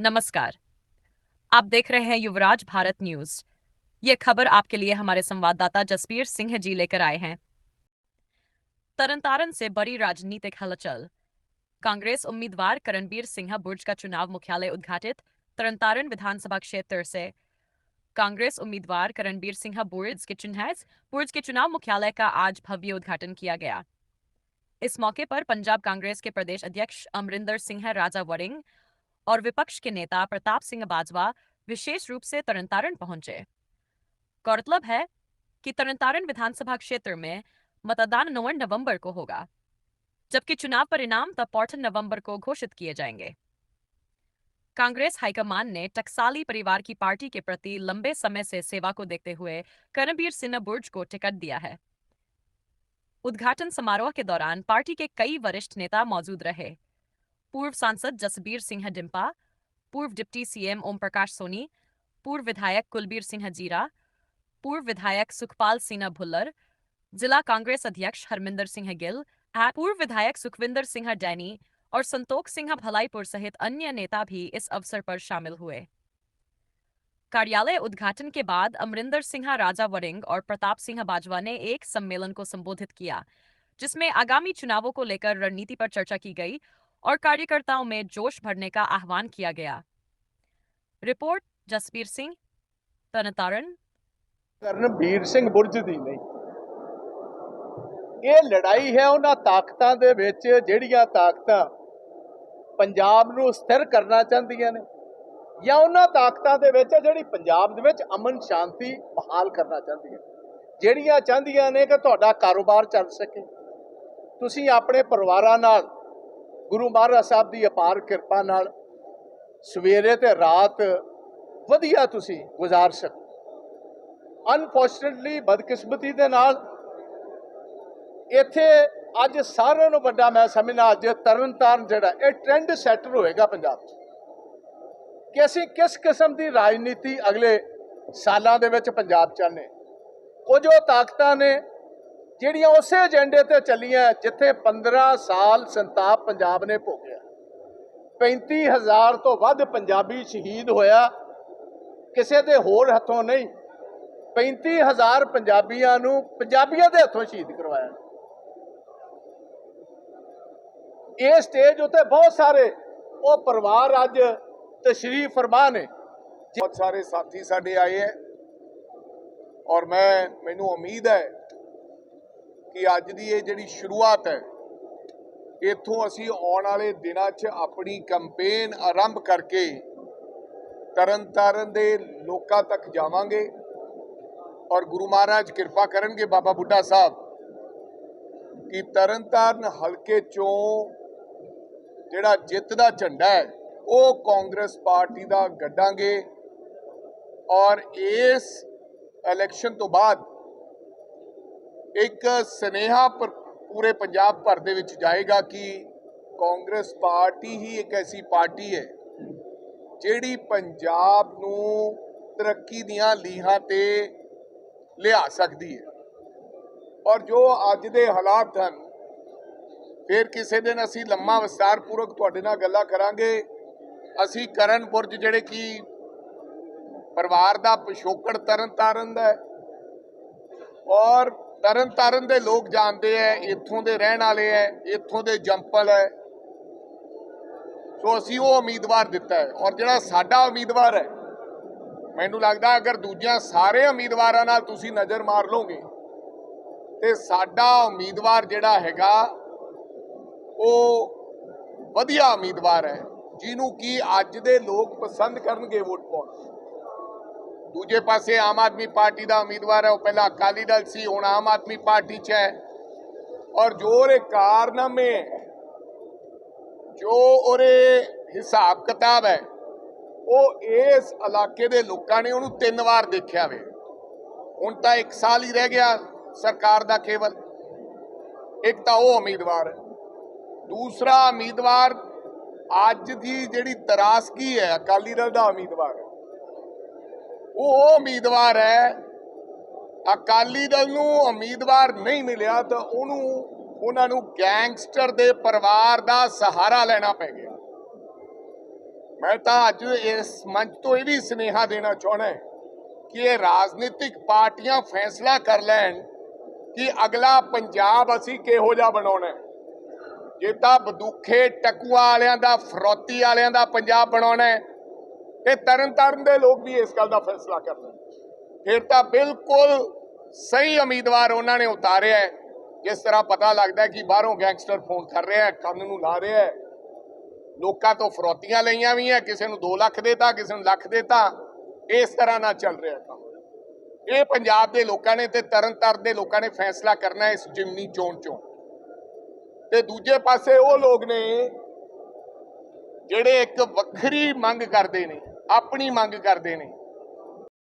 नमस्कार। आप देख रहे हैं युवराज भारत न्यूज़। ये खबर आपके लिए हमारे संवाददाता जसबीर सिंह जी लेकर आए हैं। तरनतारन से बड़ी राजनीतिक हलचल। कांग्रेस उम्मीदवार करणबीर सिंह बुर्ज का चुनाव मुख्यालय उद्घाटित तरनतारन विधानसभा क्षेत्र से। कांग्रेस उम्मीदवार करणबीर सिंह बुर्ज के चुनाव बुर्ज के चुनाव मुख्यालय का आज भव्य उद्घाटन किया गया। इस मौके पर पंजाब कांग्रेस के प्रदेश अध्यक्ष अमरिंदर सिंह, राजा वरिंग और विपक्ष के नेता प्रताप सिंह बाजवा विशेष रूप से तरनतारन पहुँचे। गौरतलब है कि तरनतारन विधानसभा क्षेत्र में मतदान नौ नवंबर को होगा, जबकि चुनाव परिणाम तब चौदह नवंबर को घोषित किए जाएँगे। कांग्रेस हाईकमान ने टकसाली परिवार की पार्टी के प्रति लंबे समय से सेवा को देखते हुए करणबीर सिन्हा बुर्ज को टिकट दिया है। उद्घाटन समारोह के दौरान पार्टी के कई वरिष्ठ नेता मौजूद रहे। पूर्व सांसद जसबीर सिंह डिम्पा, पूर्व डिप्टी सीएम ओम प्रकाश सोनी, पूर्व विधायक कुलबीर सिंह जीरा, पूर्व विधायक सुखपाल सिन्हा भुल्लर, जिला कांग्रेस अध्यक्ष हरमिंदर सिंह गिल पूर्व विधायक सुखविंदर सिंह डैनी और संतोख सिंह भलाईपुर सहित अन्य नेता भी इस अवसर पर शामिल हुए। कार्यालय उद्घाटन के बाद अमरिंदर सिंह राजा वरिंग और प्रताप सिंह बाजवा ने एक सम्मेलन को संबोधित किया, जिसमें आगामी चुनावों को लेकर रणनीति पर चर्चा की गई और कार्यकर्ताओं में जोश भरने का आह्वान किया गया। रिपोर्ट जसवीर सिंह ਤਰਨਤਾਰਨ ਕਰਨਵੀਰ ਸਿੰਘ ਬੁਰਜ ਦੀ ਨਹੀਂ ਇਹ ਲੜਾਈ ਹੈ ਉਹਨਾਂ ਤਾਕਤਾਂ ਦੇ ਵਿੱਚ ਜਿਹੜੀਆਂ ਤਾਕਤਾਂ ਪੰਜਾਬ ਨੂੰ ਸਥਿਰ ਕਰਨਾ ਚਾਹੁੰਦੀਆਂ ਨੇ ਜਾਂ ਉਹਨਾਂ ਤਾਕਤਾਂ ਦੇ ਵਿੱਚ ਜਿਹੜੀ ਪੰਜਾਬ ਦੇ ਵਿੱਚ ਅਮਨ ਸ਼ਾਂਤੀ ਬਹਾਲ ਕਰਨਾ ਚਾਹੁੰਦੀਆਂ ਜਿਹੜੀਆਂ ਚਾਹੁੰਦੀਆਂ ਨੇ ਕਿ ਤੁਹਾਡਾ ਕਾਰੋਬਾਰ ਚੱਲ ਸਕੇ ਤੁਸੀਂ ਆਪਣੇ ਪਰਿਵਾਰਾਂ ਨਾਲ ਗੁਰੂ ਮਹਾਰਾਜ ਸਾਹਿਬ ਦੀ ਅਪਾਰ ਕਿਰਪਾ ਨਾਲ ਸਵੇਰੇ ਤੇ ਰਾਤ ਵਧੀਆ ਤੁਸੀਂ ਗੁਜ਼ਾਰ ਸਕੋ ਅਨਫੋਰਚੂਨਟਲੀ ਬਦਕਿਸਮਤੀ ਦੇ ਨਾਲ ਇੱਥੇ ਅੱਜ ਸਾਰਿਆਂ ਨੂੰ ਵੱਡਾ ਮੈਂ ਸਮਝਣਾ ਅੱਜ ਤਰਨਤਾਰਨ ਜਿਹੜਾ, ਇਹ ਟ੍ਰੈਂਡ ਸੈਟਰ ਹੋਏਗਾ ਪੰਜਾਬ 'ਚ। ਕਿ ਅਸੀਂ ਕਿਸ ਕਿਸਮ ਦੀ ਰਾਜਨੀਤੀ ਅਗਲੇ ਸਾਲਾਂ ਦੇ ਵਿੱਚ ਪੰਜਾਬ 'ਚ ਚਾਹੁੰਦੇ ਕੁਝ ਉਹ ਤਾਕਤਾਂ ਨੇ ਜਿਹੜੀਆਂ ਉਸੇ ਏਜੰਡੇ ਤੇ ਚੱਲੀਆਂ, ਜਿੱਥੇ 15 ਸਾਲ ਸੰਤਾਪ ਪੰਜਾਬ ਨੇ ਭੋਗਿਆ। 35000 ਤੋਂ ਵੱਧ ਪੰਜਾਬੀ ਸ਼ਹੀਦ ਹੋਇਆ। ਕਿਸੇ ਦੇ ਹੋਰ ਹੱਥੋਂ ਨਹੀਂ। 35000 ਪੰਜਾਬੀਆਂ ਨੂੰ ਪੰਜਾਬੀਆਂ ਦੇ ਹੱਥੋਂ ਸ਼ਹੀਦ ਕਰਵਾਇਆ। ਇਹ ਸਟੇਜ ਉਤੇ ਬਹੁਤ ਸਾਰੇ, ਉਹ ਪਰਿਵਾਰ ਅੱਜ ਤਸ਼ਰੀਫ ਫਰਮਾ ਨੇ। ਬਹੁਤ ਸਾਰੇ ਸਾਥੀ ਸਾਡੇ ਆਏ ਹੈ। ਔਰ ਮੈਂ, ਮੈਨੂੰ ਉਮੀਦ ਹੈ ਕਿ ਅੱਜ ਦੀ ਇਹ ਜਿਹੜੀ ਸ਼ੁਰੂਆਤ ਹੈ, ਇੱਥੋਂ ਅਸੀਂ ਆਉਣ ਵਾਲੇ ਦਿਨਾਂ 'ਚ ਆਪਣੀ ਕੈਂਪੇਨ ਆਰੰਭ ਕਰਕੇ ਤਰਨਤਾਰਨ ਦੇ ਲੋਕਾਂ ਤੱਕ ਜਾਵਾਂਗੇ ਔਰ ਗੁਰੂ ਮਹਾਰਾਜ ਕਿਰਪਾ ਕਰਨਗੇ ਬਾਬਾ ਬੁੱਢਾ ਸਾਹਿਬ ਕਿ ਤਰਨਤਾਰਨ ਹਲਕੇ 'ਚੋਂ ਜਿਹੜਾ ਜਿੱਤ ਦਾ ਝੰਡਾ ਹੈ, ਉਹ ਕਾਂਗਰਸ ਪਾਰਟੀ ਦਾ ਗੱਡਾਂਗੇ ਔਰ ਇਸ ਇਲੈਕਸ਼ਨ ਤੋਂ ਬਾਅਦ ਇੱਕ ਸਨੇਹਾ ਪੂਰੇ ਪੰਜਾਬ ਭਰ ਦੇ ਵਿੱਚ ਜਾਏਗਾ ਕਿ ਕਾਂਗਰਸ ਪਾਰਟੀ ਹੀ ਇੱਕ ਐਸੀ ਪਾਰਟੀ ਹੈ, ਜਿਹੜੀ ਪੰਜਾਬ ਨੂੰ ਤਰੱਕੀ ਦੀਆਂ ਲੀਹਾਂ ਤੇ ਲਿਆ ਸਕਦੀ ਹੈ। ਔਰ ਜੋ ਅੱਜ ਦੇ ਹਾਲਾਤ ਹਨ, ਫਿਰ ਕਿਸੇ ਦਿਨ ਅਸੀਂ ਲੰਮਾ ਵਿਸਤਾਰਪੂਰਵਕ ਤੁਹਾਡੇ ਨਾਲ ਗੱਲਾਂ ਕਰਾਂਗੇ। ਅਸੀਂ ਕਰਨ ਬੁਰਜ ਜਿਹੜੇ ਕਿ ਪਰਿਵਾਰ ਦਾ ਪਿਛੋਕੜ ਤਰਨ ਤਾਰਨ ਦਾ ਔਰ ਤਰਨ ਤਾਰਨ ਦੇ ਲੋਕ ਜਾਣਦੇ ਐ, ਇੱਥੋਂ ਦੇ ਰਹਿਣ ਵਾਲੇ ਐ, ਇੱਥੋਂ ਦੇ ਜੰਪਲ ਐ। ਸੋ ਅਸੀਂ ਉਹ ਉਮੀਦਵਾਰ ਦਿੱਤਾ ਹੈ ਔਰ ਜਿਹੜਾ ਸਾਡਾ ਉਮੀਦਵਾਰ ਹੈ ਮੈਨੂੰ ਲੱਗਦਾ ਅਗਰ ਦੂਜਿਆਂ ਸਾਰੇ ਉਮੀਦਵਾਰਾਂ ਨਾਲ ਤੁਸੀਂ ਨਜ਼ਰ ਮਾਰ ਲਓਗੇ, ਤੇ ਸਾਡਾ ਉਮੀਦਵਾਰ ਜਿਹੜਾ ਹੈਗਾ, ਉਹ ਵਧੀਆ ਉਮੀਦਵਾਰ ਹੈ ਜਿਹਨੂੰ ਕੀ ਅੱਜ ਦੇ ਲੋਕ ਪਸੰਦ ਕਰਨਗੇ ਵੋਟ ਪਾਉਣ। ਦੂਜੇ ਪਾਸੇ ਆਮ ਆਦਮੀ ਪਾਰਟੀ ਦਾ ਉਮੀਦਵਾਰ ਹੈ ਉਹ ਪਹਿਲਾਂ ਅਕਾਲੀ ਦਲ ਸੀ ਹੁਣ ਆਮ ਆਦਮੀ ਪਾਰਟੀ 'ਚ ਹੈ। ਔਰ ਜੋ ਉਹਦੇ ਕਾਰਨਾਮੇ ਹੈ, ਜੋ ਉਹਦੇ ਹਿਸਾਬ ਕਿਤਾਬ ਹੈ ਉਹ ਇਸ ਇਲਾਕੇ ਦੇ ਲੋਕਾਂ ਨੇ ਉਹਨੂੰ ਤਿੰਨ ਵਾਰ ਦੇਖਿਆ ਵੇ। ਹੁਣ ਤਾਂ 1 ਸਾਲ ਹੀ ਰਹਿ ਗਿਆ ਸਰਕਾਰ ਦਾ ਕੇਵਲ। ਇੱਕ ਤਾਂ ਉਹ ਉਮੀਦਵਾਰ ਹੈ। ਦੂਸਰਾ ਉਮੀਦਵਾਰ ਅੱਜ ਦੀ ਜਿਹੜੀ ਤਰਾਸਗੀ ਹੈ ਅਕਾਲੀ ਦਲ ਦਾ ਉਮੀਦਵਾਰ ਹੈ। ਉਹ ਉਮੀਦਵਾਰ ਹੈ। ਅਕਾਲੀ ਦਲ ਨੂੰ ਉਮੀਦਵਾਰ ਨਹੀਂ ਮਿਲਿਆ ਤਾਂ ਉਹਨੂੰ, ਉਹਨਾਂ ਨੂੰ ਗੈਂਗਸਟਰ ਦੇ ਪਰਿਵਾਰ ਦਾ ਸਹਾਰਾ ਲੈਣਾ ਪੈ ਗਿਆ। ਮੈਂ ਤਾਂ ਅੱਜ ਇਸ ਮੰਚ ਤੋਂ ਇਹ ਵੀ ਸੁਨੇਹਾ ਦੇਣਾ ਚਾਹਣਾ ਕਿ ਇਹ ਰਾਜਨੀਤਿਕ ਪਾਰਟੀਆਂ ਫੈਸਲਾ ਕਰ ਲੈਣ ਕਿ ਅਗਲਾ ਪੰਜਾਬ ਅਸੀਂ ਕਿਹੋ ਜਿਹਾ ਬਣਾਉਣਾ ਜੇ ਤਾਂ ਬਦੂਖੇ ਟਕੂਆ ਵਾਲਿਆਂ ਦਾ, ਫਰੋਤੀ ਵਾਲਿਆਂ ਦਾ ਪੰਜਾਬ ਬਣਾਉਣਾ ਤੇ ਤਰਨ ਤਾਰਨ ਦੇ ਲੋਕ ਵੀ ਇਸ ਗੱਲ ਦਾ ਫੈਸਲਾ ਕਰ ਲੈਣ ਫਿਰ ਤਾਂ ਬਿਲਕੁਲ ਸਹੀ ਉਮੀਦਵਾਰ ਉਹਨਾਂ ਨੇ ਉਤਾਰਿਆ ਜਿਸ ਤਰ੍ਹਾਂ ਪਤਾ ਲੱਗਦਾ ਕਿ ਬਾਹਰੋਂ ਗੈਂਗਸਟਰ ਫੋਨ ਕਰ ਰਿਹਾ ਹੈ, ਕੰਨ ਨੂੰ ਲਾ ਰਿਹਾ ਹੈ। ਲੋਕਾਂ ਤੋਂ ਫਰੋਤੀਆਂ ਲਈਆਂ ਵੀ ਹੈ, ਕਿਸੇ ਨੂੰ 2 ਲੱਖ ਦੇਤਾ, ਕਿਸੇ ਨੂੰ ਲੱਖ ਦੇਤਾ। ਇਸ ਤਰ੍ਹਾਂ ਨਾਲ ਚੱਲ ਰਿਹਾ ਕੰਮ। ਇਹ ਪੰਜਾਬ ਦੇ ਲੋਕਾਂ ਨੇ ਤੇ ਤਰਨਤਾਰਨ ਦੇ ਲੋਕਾਂ ਨੇ ਫੈਸਲਾ ਕਰਨਾ ਇਸ ਜਿਮਨੀ ਚੋਣ ਚੋਂ। ਤੇ ਦੂਜੇ ਪਾਸੇ ਉਹ ਲੋਕ ਨੇ ਜਿਹੜੇ ਇੱਕ ਵੱਖਰੀ ਮੰਗ ਕਰਦੇ ਨੇ। ਆਪਣੀ ਮੰਗ ਕਰਦੇ ਨੇ।